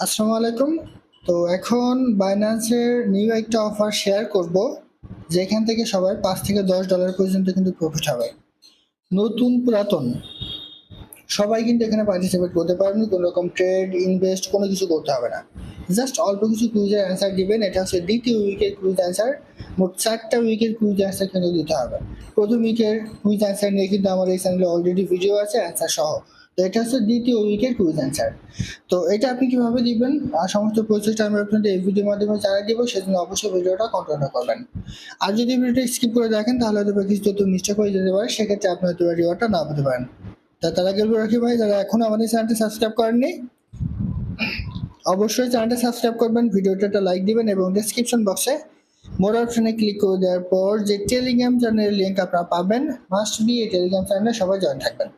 আসসালামু আলাইকুম। তো এখন বাইন্যান্সের নিউ একটা অফার শেয়ার করব, যেখান থেকে সবাই পাঁচ থেকে দশ ডলার পর্যন্ত কিন্তু প্রফিট হবে। নতুন পুরাতন। সবাই কিন্তু এখানে পার্টিসিপেট করতে পারবেন কোনো রকম ট্রেড ইনভেস্ট কোনো কিছু করতে হবে না। জাস্ট অল্প কিছু কুইজের অ্যান্সার দিবেন, এটা হচ্ছে দ্বিতীয় উইকের কুইজ অ্যান্সার মোট চারটা উইকের কুইজ অ্যান্সার কিন্তু দিতে হবে। প্রথম উইকের কুইজ অ্যান্সার নিয়ে কিন্তু আমার এই চ্যানেলে অলরেডি ভিডিও আছে অ্যান্সার সহ। তো এটা হচ্ছে দ্বিতীয় উইকের কুইজ অ্যান্সার তো এটা আপনি কীভাবে দিবেন আর সমস্ত প্রসেসটা আমি আপনাদের এই ভিডিওর মাধ্যমে জানিয়ে দিব, সেজন্য অবশ্যই ভিডিওটা কন্টিনিউ করবেন। আর যদি ভিডিওটা স্কিপ করে দেখেন, তাহলে হয়তো কিছু তথ্য মিস্টেক হয়ে যেতে পারে, সেক্ষেত্রে আপনি হয়তো রিওয়ার্ডটা না পেতে পারেন। তা তার আগে বলে রাখি ভাই, যারা এখনও আমাদের চ্যানেলটি সাবস্ক্রাইব করেননি, অবশ্যই চ্যানেলটা সাবস্ক্রাইব করবেন ভিডিওটা একটা লাইক দিবেন এবং ডিসক্রিপশন বক্সে মোর অপশনে ক্লিক করে দেওয়ার পর যে টেলিগ্রাম চ্যানেলের লিঙ্ক আপনারা পাবেন মাস্ট বি এই টেলিগ্রাম চ্যানেলে সবাই জয়েন থাকবেন।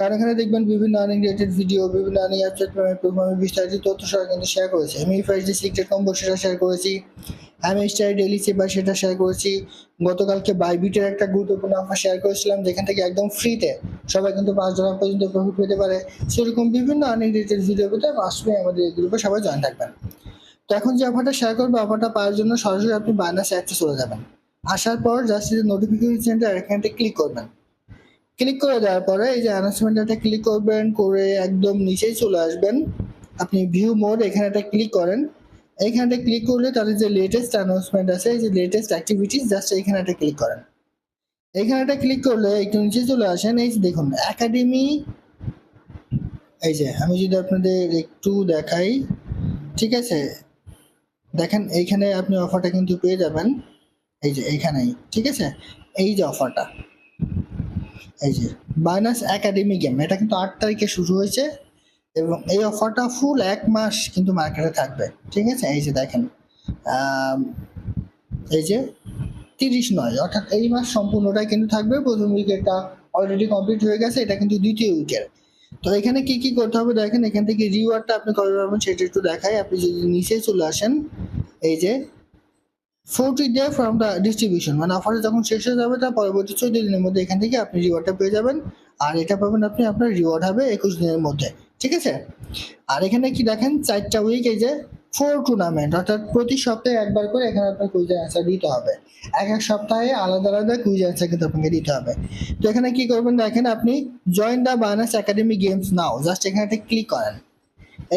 কারণ এখানে দেখবেন বিভিন্ন আর্নিং রিলেটেড ভিডিও বিভিন্ন আর্নিং অ্যাপসেট আমি বিস্তারিত তথ্য সহ কিন্তু শেয়ার করেছি। আমি ফার্স্ট যে সিক্রেট কম্বো সেটা শেয়ার করেছি। আমি স্টার ডেলি সেবার সেটা শেয়ার করেছি। গতকালকে বাইবিটের একটা গুরুত্বপূর্ণ অফার শেয়ার করেছিলাম, যেখান থেকে একদম ফ্রিতে সবাই কিন্তু পাঁচ ডলার পর্যন্ত প্রফিট পেতে পারে। সেরকম বিভিন্ন আর্নিং রিলেটেড ভিডিও পেতে মাসবে আমাদের এই গ্রুপে সবাই জয়েন থাকবেন। তো এখন যে অফারটা শেয়ার করব অফারটা পাওয়ার জন্য সরাসরি আপনি বায়নাস অ্যাপসে চলে যাবেন। আসার পর জাস্ট নোটিফিকেশনটা এখানটা ক্লিক করবেন। ক্লিক করে দেওয়ার পরে এই যে অ্যানাউন্সমেন্টটা ক্লিক করবেন, করে একদম নিচেই চলে আসবেন। আপনি ভিউ মোড এখানে একটা ক্লিক করেন। এইখানটা ক্লিক করলে তাদের যে লেটেস্ট অ্যানাউন্সমেন্ট আছে যে লেটেস্ট অ্যাক্টিভিটিস জাস্ট এইখানে একটা ক্লিক করেন। এইখানে একটা ক্লিক করলে একটু নিচে চলে আসেন। এই যে দেখুন একাডেমি এই যে আমি যদি আপনাদের একটু দেখাই, ঠিক আছে? দেখেন, এইখানে আপনি অফারটা কিন্তু পেয়ে যাবেন। এই যে এইখানেই, ঠিক আছে? এই যে অফারটা এই যে বাইনাস একাডেমি গেম এটা কিন্তু আট তারিখে শুরু হয়েছে এবং এই অফারটা ফুল এক মাস কিন্তু মার্কেটে থাকবে। ঠিক আছে? এই যে দেখেন এই যে তিরিশ নয়, অর্থাৎ এই মাস সম্পূর্ণটাই কিন্তু থাকবে। প্রথম উইকেটটা অলরেডি কমপ্লিট হয়ে গেছে, এটা কিন্তু দ্বিতীয় উইকেট তো এখানে কি কি করতে হবে দেখেন, এখান থেকে রিওয়ার্ডটা আপনি কবে পাবেন সেটা একটু দেখাই। আপনি যদি নিচে চলে আসেন, এই যে forty day from the distribution মানে অফারটা যখন শেষ হয়ে যাবে, তার পরবর্তী চোদ্দ দিনের মধ্যে এখান থেকে আপনি রিওয়ার্ডটা পেয়ে যাবেন। আর এটা পাবেন আপনি আপনার রিওয়ার্ড হবে একুশ দিনের মধ্যে। ঠিক আছে? আর এখানে কি দেখেন? চারটা উইক এই যে ফোর টুর্নামেন্ট অর্থাৎ প্রতি সপ্তাহে একবার করে এখানে আপনার কুইজ অ্যান্সার দিতে হবে। এক এক সপ্তাহে আলাদা আলাদা কুইজ অ্যান্সার কিন্তু আপনাকে দিতে হবে। তো এখানে কি করবেন দেখেন, আপনি join the Binance academy games now just এখানে একটা ক্লিক করেন।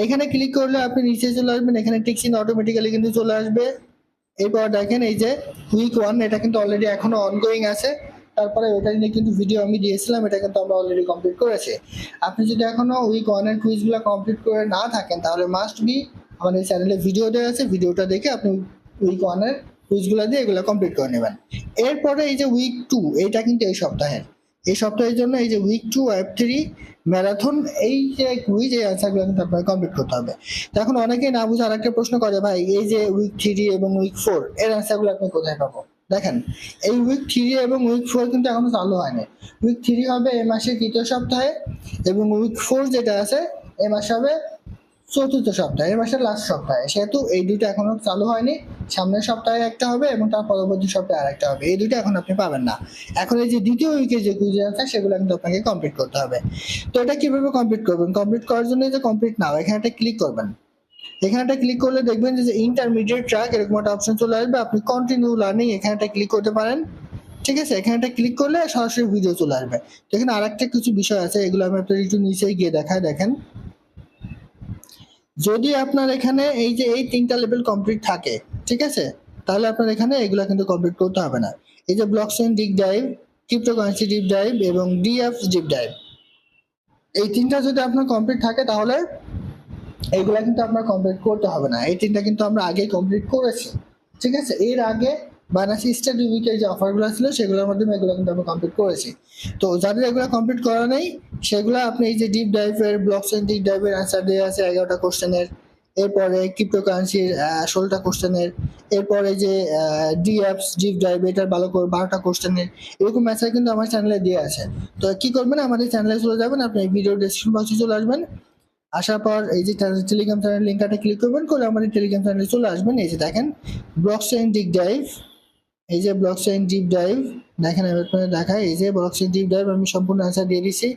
এখানে ক্লিক করলে আপনি নিচে চলে আসবেন। এখানে টিকসিন অটোমেটিক্যালি কিন্তু চলে আসবে। এরপর দেখেন এই যে উইক ওয়ান এটা কিন্তু অলরেডি এখনও অনগোয়িং আছে। তারপরে ওটা নিয়ে কিন্তু ভিডিও আমি দিয়েছিলাম, এটা কিন্তু আমরা অলরেডি কমপ্লিট করেছি। আপনি যদি এখনও উইক ওয়ানের কুইজগুলো কমপ্লিট করে না থাকেন, তাহলে মাস্ট বি আমাদের চ্যানেলে ভিডিও দেওয়া আছে। ভিডিওটা দেখে আপনি উইক ওয়ানের কুইজগুলো দিয়ে এগুলো কমপ্লিট করে নেবেন। এরপরে এই যে উইক টু এটা কিন্তু এই সপ্তাহের। এই সপ্তাহের জন্য এই যে week two web three marathon এই যে কুইজ এই অ্যান্সারগুলো কিন্তু আপনাকে কমপ্লিট করতে হবে। এখন অনেকেই না বুঝে আরেকটা প্রশ্ন করে, ভাই, এই যে উইক থ্রি এবং উইক ফোর এর অ্যান্সারগুলো আপনি কোথায় পাবো? দেখেন, এই উইক থ্রি এবং উইক ফোর কিন্তু এখনও চালু হয়নি। উইক থ্রি হবে এ মাসের তৃতীয় সপ্তাহে এবং উইক ফোর যেটা আছে, এ মাসে হবে চতুর্থ সপ্তাহে, এ মাসের লাস্ট সপ্তাহে। সেহেতু এই দুটো এখনও চালু হয়নি। সামনের সপ্তাহে একটা হবে এবং তার পরবর্তী সপ্তাহে আরেকটা হবে। এই দুটো এখন আপনি পাবেন না। এখন এই যে দ্বিতীয় উইকে যে কুইজ আছে সেগুলো কিন্তু আপনাকে কমপ্লিট করতে হবে। তো এটা কীভাবে কমপ্লিট করবেন? কমপ্লিট করার জন্য যে কমপ্লিট নাও এখানে একটা ক্লিক করবেন। এখানে একটা ক্লিক করলে দেখবেন যে ইন্টারমিডিয়েট ট্র্যাক এরকম একটা অপশন চলে আসবে। আপনি কন্টিনিউ লার্নিং এখানে একটা ক্লিক করতে পারেন। ঠিক আছে? এখানে একটা ক্লিক করলে সরাসরি ভিডিও চলে আসবে। তো এখানে আরেকটা কিছু বিষয় আছে, এগুলো আমি আপনার একটু নিচে গিয়ে দেখায় দেখেন। যদি আপনার এখানে এই যে, এই তিনটা লেভেল কমপ্লিট থাকে ঠিক আছে? তাহলে আপনার এখানে এগুলো কিন্তু কমপ্লিট করতে হবে না। এই যে blockchain deep drive cryptocurrency deep drive এবং ডিএফ ডিপ ড্রাইভ এই তিনটা যদি আপনার কমপ্লিট থাকে তাহলে এইগুলা কিন্তু আপনার কমপ্লিট করতে হবে না। এই তিনটা কিন্তু আমরা আগে কমপ্লিট করেছি। ঠিক আছে? এর আগে বানাসি স্টার উইকের যে অফারগুলো ছিল সেগুলোর মাধ্যমে এগুলো কিন্তু আমরা কমপ্লিট করেছি। তো যাদের এগুলো কমপ্লিট করা নেই, সেগুলো আপনি এই যে ডিপ ডাইভের ব্লক চেন ডিপ ডাইভের অ্যান্সার দেওয়া আছে, এগারোটা কোশ্চেনের এরপরে ক্রিপ্টোকারেন্সির ষোলোটা কোশ্চেনের এরপরে যে ডিএপস ডিপ ড্রাইভ এটার ভালো করে বারোটা কোশ্চেনের এরকম অ্যান্সার কিন্তু আমার চ্যানেলে দিয়ে আছে। তো কি করবেন? আমাদের চ্যানেলে চলে যাবেন। আপনি ভিডিও ডেসক্রিপশন বক্সে চলে আসবেন। আসার পর এই যে টেলিগ্রাম চ্যানেল লিঙ্কটা ক্লিক করবেন। করে আমাদের টেলিগ্রাম চ্যানেলে চলে আসবেন। এই যে দেখেন ব্লক চেইন ডিপ ড্রাইভ এই যে ব্লক চেইন ডিপ ডাইভ দেখেন, আমি আপনাদের দেখাই। এই যে ব্লক চেইন ডিপ ড্রাইভ আমি সম্পূর্ণ অ্যান্সার দিয়ে দিছি।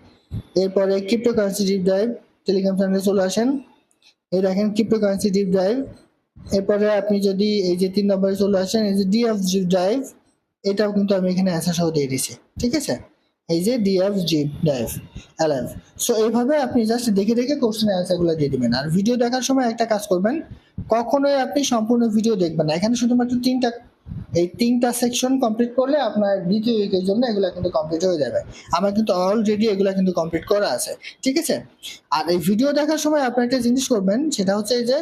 এরপরে ক্রিপ্টোকারেন্সি ডিপ ড্রাইভ টেলিগ্রাম চ্যানেলে চলে আসেন। এই দেখেন ক্রিপ্টোকারেন্সি ডিপ ড্রাইভ এরপরে আপনি যদি এই যে তিন নম্বরে চলে আসেন, এই যে ডি ডিএফ জিপ ড্রাইভ এটাও কিন্তু আমি এখানে অ্যান্সার সহ দিয়ে দিছি ঠিক আছে? এই যে D DeFi zip drive alive so এইভাবে আপনি জাস্ট দেখে দেখে কোশ্চেন অ্যান্সারগুলো দিয়ে দেবেন। আর ভিডিও দেখার সময় একটা কাজ করবেন, কখনোই আপনি সম্পূর্ণ ভিডিও দেখবেন না। এখানে শুধুমাত্র তিনটা এই তিনটা সেকশন কমপ্লিট করলে আপনার দ্বিতীয় উইকের জন্য এগুলো কিন্তু কমপ্লিট হয়ে যাবে। আমার কিন্তু অলরেডি এগুলো কিন্তু কমপ্লিট করা আছে, ঠিক আছে? আর এই ভিডিও দেখার সময় আপনি একটা জিনিস করবেন, সেটা হচ্ছে যে,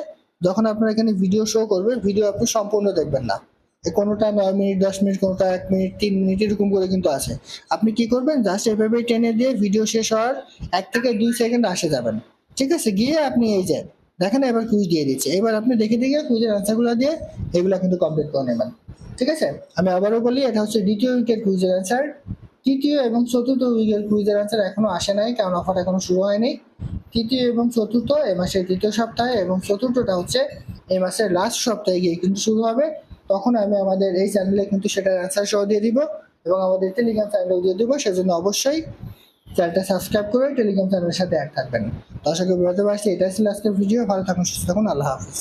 যখন আপনার এখানে ভিডিও শো করবে ভিডিও আপনি সম্পূর্ণ দেখবেন না। কোনোটা নয় মিনিট, দশ মিনিট, কোনোটা এক মিনিট, তিন মিনিট, এরকম করে কিন্তু আছে। আপনি কি করবেন জাস্ট এভাবে টেনে দিয়ে ভিডিও শেষ হওয়ার এক থেকে দুই সেকেন্ড আসে যাবেন। ঠিক আছে? গিয়ে আপনি এই যে, দেখেন এবার কুইজ দিয়ে দিচ্ছে। এবার আপনি দেখে দেখে কুইজের অ্যান্সারগুলো দিয়ে এগুলো কিন্তু কমপ্লিট করে নেবেন। ঠিক আছে? আমি আবারও বলি, এটা হচ্ছে দ্বিতীয় উইকের কুইজের অ্যান্সার তৃতীয় এবং চতুর্থ উইকের কুইজের অ্যান্সার এখনও আসে নাই, কারণ অফার এখনও শুরু হয়নি। তৃতীয় এবং চতুর্থ এ মাসের তৃতীয় সপ্তাহে এবং চতুর্থটা হচ্ছে এই মাসের লাস্ট সপ্তাহে গিয়ে কিন্তু শুরু হবে। তখন আমি আমাদের এই চ্যানেলে কিন্তু সেটার অ্যান্সার সহ দিয়ে দিব এবং আমাদের টেলিগ্রাম চ্যানেলেও দিয়ে দিব, সেজন্য অবশ্যই চ্যানেলটা সাবস্ক্রাইব করে টেলিগ্রাম চ্যানেলের সাথে অ্যাড থাকবেন। তো আশা করি বলতে পারছি এটা ছিল আজকের ভিডিও ভালো থাকুন, সুস্থ থাকুন, আল্লাহ হাফিজ।